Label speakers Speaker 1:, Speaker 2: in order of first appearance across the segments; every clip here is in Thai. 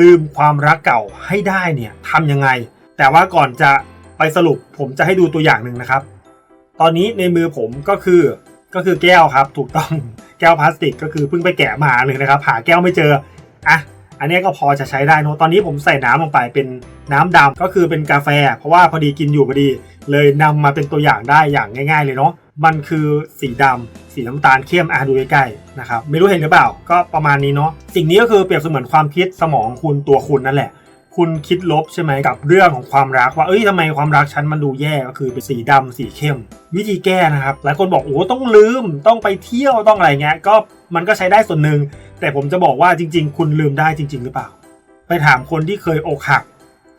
Speaker 1: ลืมความรักเก่าให้ได้เนี่ยทำยังไง แต่ว่าก่อนจะไปสรุปผมจะให้ดูตัวอย่างหนึ่งนะครับ ตอนนี้ในมือผมก็คือก็คือแก้วครับ ถูกต้องแก้วพลาสติก ก็คือเพิ่งไปแกะมาเลยนะครับ หาแก้วไม่เจออะอันนี้ก็พอจะใช้ได้เนะตอนนี้ผมใส่น้ำลงไปเป็นน้ำดำก็คือเป็นกาแฟ เพราะว่าพอดีกินอยู่พอดี เลยนำมาเป็นตัวอย่างได้อย่างง่าย ๆ เลยเนาะ มันคือสีดำสีน้ำตาลเข้มอะดูใกล้ๆนะครับไม่รู้เห็นหรือเปล่า ก็ประมาณนี้เนาะสิ่งนี้ก็คือเปรียบเสมือนความคิดสมองคุณตัวคุณนั่นแหละ คุณคิดลบใช่ไหมกับเรื่องของความรักว่าเอ้ยทำไมความรักฉันมันดูแย่ก็คือเป็นสีดำสีเข้ม วิธีแก้นะครับหลายคนบอกโอ้ต้องลืมต้องไปเที่ยวต้องอะไรเงี้ยก็มันก็ใช้ได้ส่วนหนึ่งแต่ผมจะบอกว่าจริง ๆ คุณลืมได้จริง ๆ หรือเปล่า ไปถามคนที่เคยอกหัก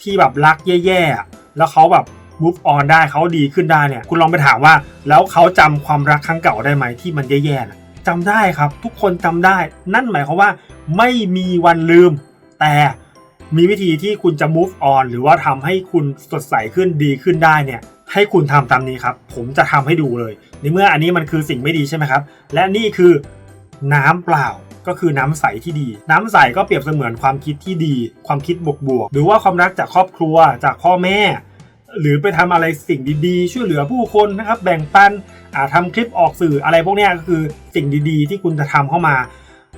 Speaker 1: ที่แบบรักแย่ๆแล้วเขาแบบ move on ได้เขาดีขึ้นได้เนี่ยคุณลองไปถามว่า แล้วเขาจำความรักครั้งเก่าได้ไหมที่มันแย่ๆนะจำได้ครับทุกคนจำได้ นั่นหมายความว่าไม่มีวันลืม แต่มีวิธีที่คุณจะ move on หรือว่าทำให้คุณสดใสขึ้นดีขึ้นได้เนี่ยให้คุณทำตามนี้ครับ ผมจะทำให้ดูเลยในเมื่ออันนี้มันคือสิ่งไม่ดีใช่ไหมครับ และนี่คือน้ำเปล่าก็คือน้ำใสที่ดี น้ำใสก็เปรียบเสมือนความคิดที่ดี ความคิดบวกๆหรือว่าความรักจากครอบครัวจากพ่อแม่ หรือไปทำอะไรสิ่งดีๆ ช่วยเหลือผู้คนนะครับ แบ่งปันอ่าทำคลิปออกสื่ออะไรพวกนี้ก็คือสิ่งดีๆ ที่คุณจะทำเข้ามา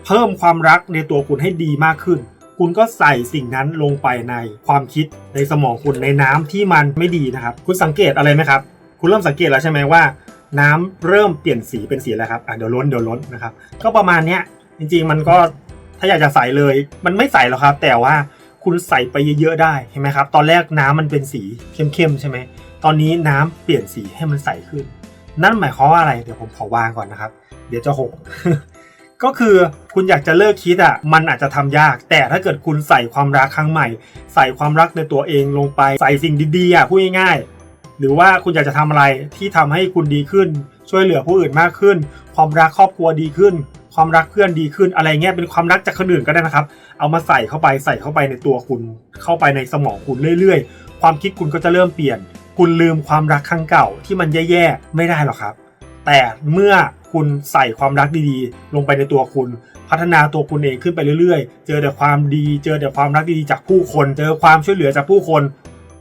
Speaker 1: เพิ่มความรักในตัวคุณให้ดีมากขึ้น คุณก็ใส่สิ่งนั้นลงไปในความคิดในสมองคุณในน้ำที่มันไม่ดีนะครับ คุณสังเกตอะไรไหมครับ คุณเริ่มสังเกตแล้วใช่ไหมว่า น้ำเริ่มเปลี่ยนสีเป็นสีอะไรครับอะเดี๋ยวล้นเดี๋ยวล้นนะครับ ก็ประมาณเนี้ยจริงๆมันก็ถ้าอยากจะใส่เลย มันไม่ใส่หรอกครับ แต่ว่า คุณใส่ไปเยอะๆได้เห็นไหมครับ ตอนแรกน้ำมันเป็นสีเข้มๆใช่ไหมตอนนี้น้ำเปลี่ยนสีให้มันใสขึ้น นั่นหมายความว่าอะไรเดี๋ยวผมขอวางก่อนนะครับ เดี๋ยวจะหกก็คือคุณอยากจะเลิกคิดอะมันอาจจะทำยาก แต่ถ้าเกิดคุณใส่ความรักครั้งใหม่ ใส่ความรักในตัวเองลงไปใส่สิ่งดีๆอะพูดง่ายๆหรือว่าคุณอยากจะทำอะไรที่ทำให้คุณดีขึ้น ช่วยเหลือผู้อื่นมากขึ้น ความรักครอบครัวดีขึ้น ความรักเพื่อนดีขึ้นอะไรเงี้ยเป็นความรักจากคนอื่นก็ได้นะครับ เอามาใส่เข้าไปใส่เข้าไปในตัวคุณ เข้าไปในสมองคุณเรื่อยๆ ความคิดคุณก็จะเริ่มเปลี่ยน คุณลืมความรักครั้งเก่าที่มันแย่ๆไม่ได้หรอกครับ แต่เมื่อคุณใส่ความรักดีๆ ลงไปในตัวคุณ พัฒนาตัวคุณเองขึ้นไปเรื่อยๆ เจอแต่ความดี เจอแต่ความรักดีๆจากผู้คน เจอความช่วยเหลือจากผู้คน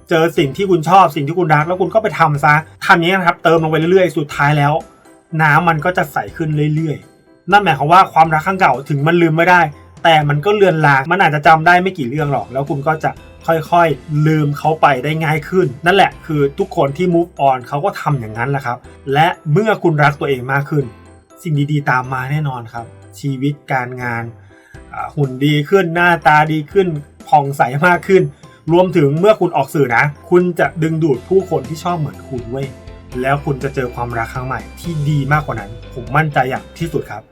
Speaker 1: เจอสิ่งที่คุณชอบสิ่งที่คุณรักแล้วคุณก็ไปทำซะทำอย่างนี้นะครับ เติมลงไปเรื่อยๆ สุดท้ายแล้ว น้ำมันก็จะใสขึ้นเรื่อยๆ นั่นหมายความว่าความรักครั้งเก่าถึงมันลืมไม่ได้ แต่มันก็เลือนลางมันอาจจะจำได้ไม่กี่เรื่องหรอก แล้วคุณก็จะค่อยๆ ลืมเขาไปได้ง่ายขึ้น นั่นแหละคือทุกคนที่ move on เขาก็ทำอย่างนั้นแหละครับ และเมื่อคุณรักตัวเองมากขึ้น สิ่งดีๆ ตามมาแน่นอนครับ ชีวิตการงาน หุ่นดีขึ้นหน้าตาดีขึ้นผ่องใสมากขึ้น รวมถึงเมื่อคุณออกสื่อนะ คุณจะดึงดูดผู้คนที่ชอบเหมือนคุณเว้ย แล้วคุณจะเจอความรักครั้งใหม่ที่ดีมากกว่านั้น ผมมั่นใจอย่างที่สุดครับ